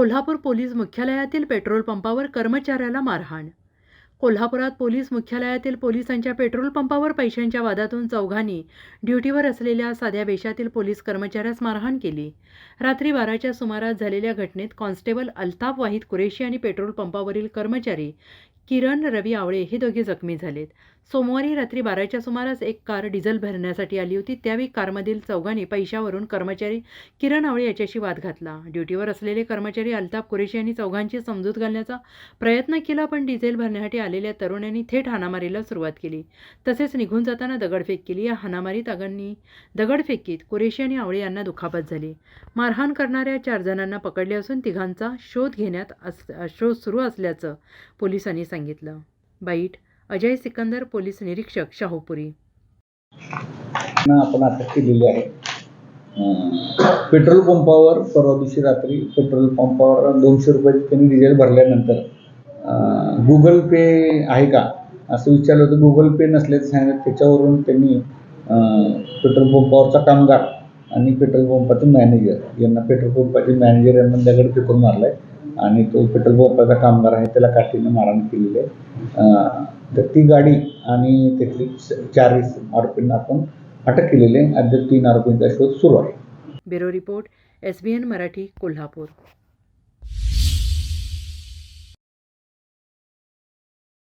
Kolhapur police मुख्यालयातील petrol पंपावर कर्मचाऱ्याला मारहाण. कोल्हापुरात पोलीस मुख्यालयातील पोलिसांच्या पेट्रोल पंपावर पैशांच्या वादातून चौघांनी ड्युटीवर असलेल्या साध्या वेशातील पोलीस कर्मचाऱ्यास मारहाण केली. रात्री बाराच्या सुमारास झालेल्या घटनेत कॉन्स्टेबल अल्ताफ वाहिद कुरेशी आणि पेट्रोल पंपावरील कर्मचारी किरण रवी आवळे हे दोघे जखमी झालेत. सोमवारी रात्री बाराच्या सुमारास एक कार डिझेल भरण्यासाठी आली होती. त्यावेळी कारमधील चौघांनी पैशावरून कर्मचारी किरण आवळे याच्याशी वाद घातला. ड्युटीवर असलेले कर्मचारी अल्ताफ कुरेशी यांनी चौघांची समजूत घालण्याचा प्रयत्न केला पण डिझेल भरण्यासाठी आलेल्या तरुणांनी थेट हाणामारीला सुरुवात केली. तसेच निघून जाताना दगडफेक केली. या हाणामारीत आगांनी दगडफेकीत कुरेशी आणि आवळे यांना दुखापत झाली. मारहाण करणाऱ्या चार जणांना पकडले असून तिघांचा शोध घेण्यात अस शोध सुरू असल्याचं पोलिसांनी सांगितलं. सांगितलं. बाईट अजय सिकंदर पोलीस निरीक्षक शाहूपुरी. आपण अटक केलेली आहे. पेट्रोल पंपावर परवा दिवशी रात्री पेट्रोल पंपावर दोनशे रुपये त्यांनी डिझेल भरल्यानंतर गुगल पे आहे का? असं विचारलं होतं. गुगल पे नसल्याचं सांगितलं. त्याच्यावरून त्यांनी पेट्रोल पंपावरचा कामगार आणि पेट्रोल पंपाचे मॅनेजर यांना पेट्रोल पंपाचे मॅनेजर यांना दगड फेकून मारलाय. आणि तो पेट्रोल पंपाचा कामगार आहे त्याला काठीनं मारण केलेली आहे. तर ती गाडी आणि त्यातली चार आरोपींना आपण अटक केलेली आहे. अद्याप तीन आरोपींचा शोध सुरू आहे. Bureau report S B N Marathi Kolhapur.